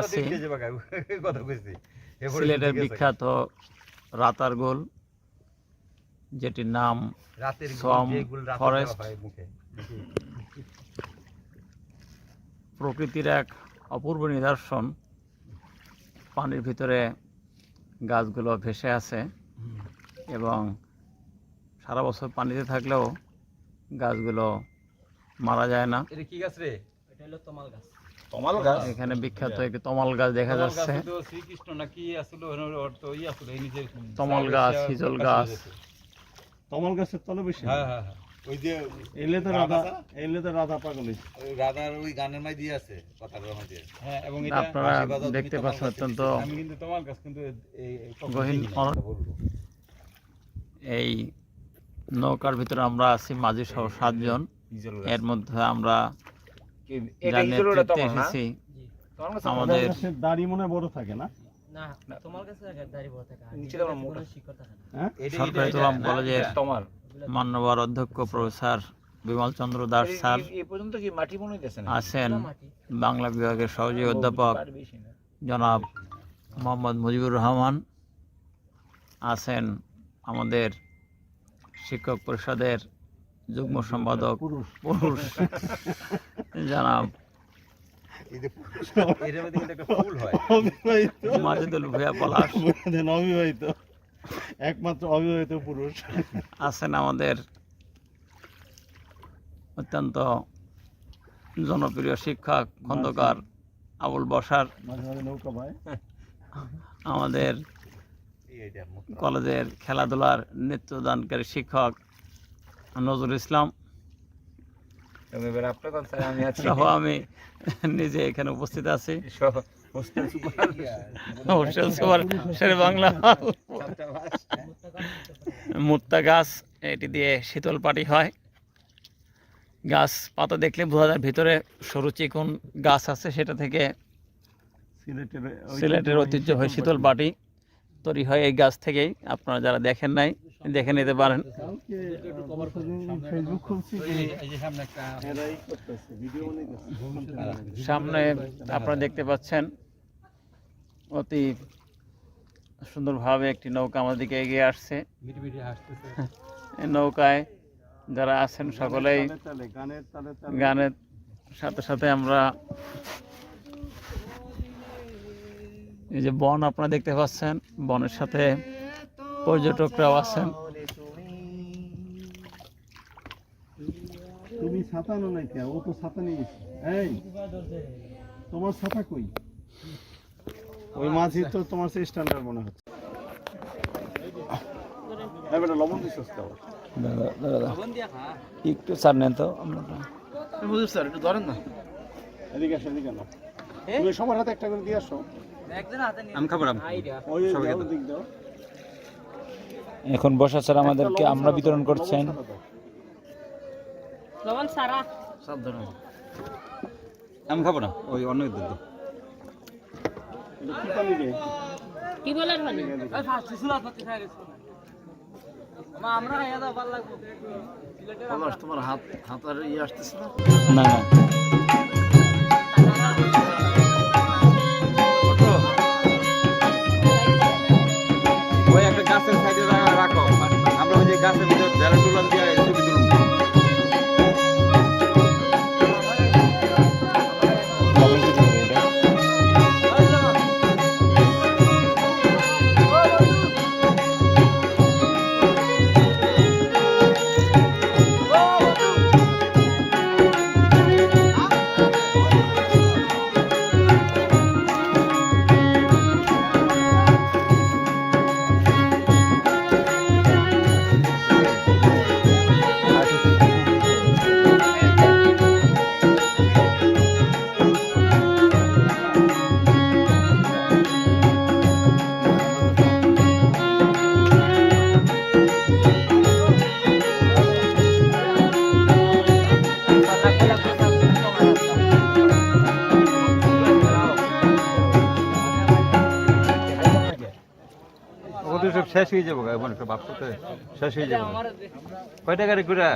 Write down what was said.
আছি। সিলেটের বিখ্যাত রাতার গোল যেটির নাম ফরেস্ট। প্রকৃতির এক অপূর্ব নিদর্শন। পানির ভিতরে গাছগুলো ভেসে আছে এবং সারা বছর পানিতে থাকলেও গাছগুলো মারা যায় না। এটা কি গাছ রে? তমাল গাছ। এখানে বিখ্যাত একটি তমাল গাছ দেখা যাচ্ছে। তো শ্রীকৃষ্ণ নাকি আসলে ওর তো ই আসলে এই গাছ, হিজল গাছ। তমাল গাছের তলে বেশি হ্যাঁ হ্যাঁ হ্যাঁ। ওই যে এলে তো রাধা এলে তো রাধা পাগল ওই রাধার ওই গানের মাই দিয়ে আছে কথার মাঝে হ্যাঁ এবং এটা আপনারা দেখতে পাচ্ছেন অত্যন্ত আমি কিন্তু তোমার গাছ কিন্তু এই গহীন নৌকার ভিতরে আমরা আছি মাঝি সহ সাতজন। এর মধ্যে আমরা আমাদের দাড়ি মনে বড় থাকে না? হ্যাঁ? এটা- সরকারি তোলাম কলেজের মান্যবর অধ্যক্ষ প্রফেসর বিমল চন্দ্র দাস স্যার এই পর্যন্ত কি মাটি মনে হইতেছে না আছেন বাংলা বিভাগের সহযোগী অধ্যাপক জনাব মোহাম্মদ মুজিবুর রহমান আছেন আমাদের শিক্ষক পরিষদের যুগ্ম সম্পাদক পুরুষ। জনাব এই যে এটার মধ্যে কিন্তু একটা ফুল হয়। অবিবাহিত। মাজেদুল ভূয়া পলাশ। অবিবাহিত। একমাত্র অবিবাহিত পুরুষ। আছেন আমাদের অত্যন্ত জনপ্রিয় শিক্ষক খন্দকার আবুল বসার মাঝে মাঝে নৌকা ভাই আমাদের কলেজের খেলাধুলার নেতৃদানকারী শিক্ষক নজরুল ইসলাম। আমি সহ আমি নিজে এখানে উপস্থিত আছি। Hostel super. শের বাংলা। মুত্তা গাছ এটি দিয়ে শীতল পাটি হয়। গাছ পাতা দেখলে বোঝা যায় ভিতরে সরু চিকন গাছ আছে সেটা থেকে সিলেটের সিলেটের ঐতিহ্যবাহী শীতল পাটি তৈরি হয় এই গাছ থেকেই। আপনারা যারা দেখেন নাই দেখে নিতে পারেন। সামনে আপনারা দেখতে পাচ্ছেন, অতি সুন্দরভাবে একটি নৌকা আমাদের দিকে এগিয়ে আসছে। নৌকায় যারা আছেন সকলেই গানের সাথে সাথে আমরা এই যে বন আপনারা দেখতে পাচ্ছেন, বনের সাথে পর্যটকরাও আছেন। তুমি ছাতা নো নাই কে ও তো ছাতা নিয়ে গেছে। এই তোমার ছাতা কই? ওই মাঝি তো তোমার সেই স্ট্যান্ডার্ড মনে হচ্ছে। বেটা লবণ দিছিস তো একটু ছাড় নেন তো আমরা স্যার একটু ধরেন না। এদিকে আসো এদিকে না তুমি সবার হাতে একটা করে দিয়ে আসো। আমি খাব আইডিয়া ওই দিক দাও। এখন বসা স্যার আমাদেরকে আমরা বিতরণ করছেন। লবণ। সারা আমি খাব না ওই অন্য দুধ কি মানে তোমার হাত হাত আর ইয়ে আসতেছে না? না সব শেষ হয়ে যাব মানে সব তো শেষ হয়ে যাব কয়টা গাড়ি ঘুরা